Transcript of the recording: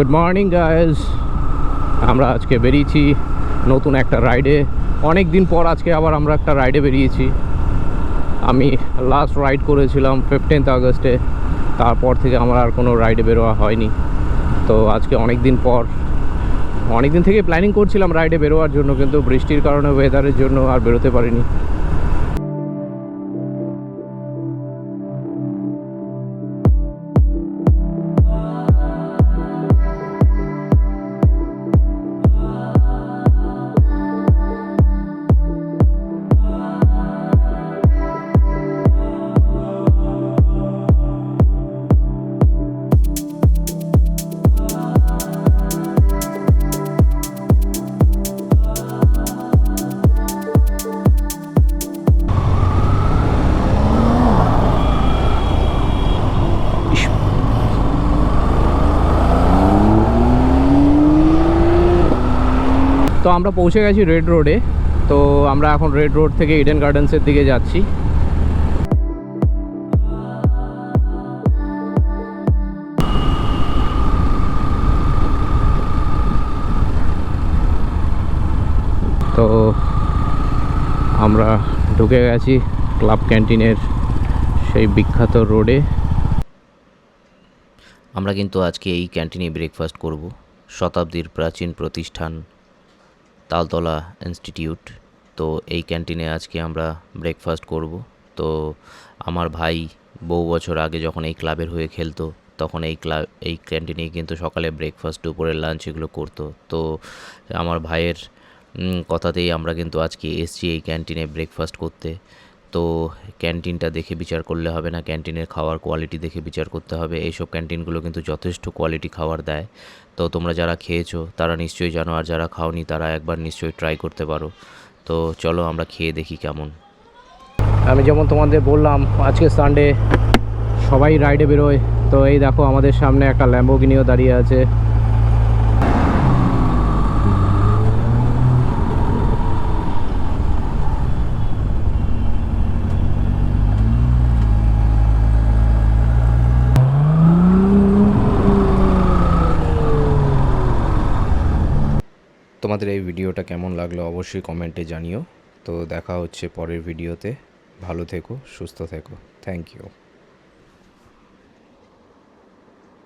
Good morning guys আমরা আজকে বেরিয়েছি নতুন একটা রাইডে অনেক দিন পর আজকে আবার আমরা একটা রাইডে বেরিয়েছি। আমি লাস্ট রাইড করেছিলাম ফিফটিন্থ আগস্টে। তারপর থেকে আমার আর কোনো রাইডে বেরোয়া হয়নি। তো আজকে অনেক দিন পর, অনেক দিন থেকে প্ল্যানিং করছিলাম রাইডে বেরোয়ার জন্য, কিন্তু বৃষ্টির কারণে ওয়েদারের জন্য আর বেরোতে পারিনি। আমরা পৌঁছে গেছি রেড রোডে তো আমরা এখন রেড রোড থেকে ইডেন গার্ডেন্সের দিকে যাচ্ছি। তো আমরা ঢুকে গেছি ক্লাব ক্যান্টিনের সেই বিখ্যাত রোডে আমরা কিন্তু আজকে এই ক্যান্টিনে ব্রেকফাস্ট করব। শতাব্দীর প্রাচীন প্রতিষ্ঠান তালতলা ইনস্টিটিউট। তো এই ক্যান্টিনে আজকে আমরা ব্রেকফাস্ট করব। তো আমার ভাই বহু বছর আগে যখন এই ক্লাবের হয়ে খেলতো, তখন এই ক্লাব এই ক্যান্টিনে কিন্তু সকালে ব্রেকফাস্ট দুপুরের লাঞ্চ এগুলো করতো। তো আমার ভাইয়ের কথাতেই আমরা কিন্তু আজকে এসছি এই ক্যান্টিনে ব্রেকফাস্ট করতে। তো ক্যান্টিনটা দেখে বিচার করলে হবে না। ক্যান্টিনের খাওয়ার কোয়ালিটি দেখে বিচার করতে হবে। এইসব ক্যান্টিনগুলো কিন্তু যথেষ্ট কোয়ালিটি খাবার দেয়। তো তোমরা যারা খেয়েছো, তারা নিশ্চয়ই জানো, আর যারা খাওনি, তারা একবার নিশ্চয়ই ট্রাই করতে পারো। তো চলো আমরা খেয়ে দেখি কেমন। আমি যেমন তোমাদের বললাম, আজকে সানডে সবাই রাইডে বেরোয়। তো এই দেখো আমাদের সামনে একটা ল্যাম্বোগিনিও দাঁড়িয়ে আছে। তোমাদের এই ভিডিওটা কেমন লাগল অবশ্যই কমেন্টে জানিও। তো দেখা হচ্ছে পরের ভিডিওতে। ভালো থেকো, সুস্থ থেকো। Thank you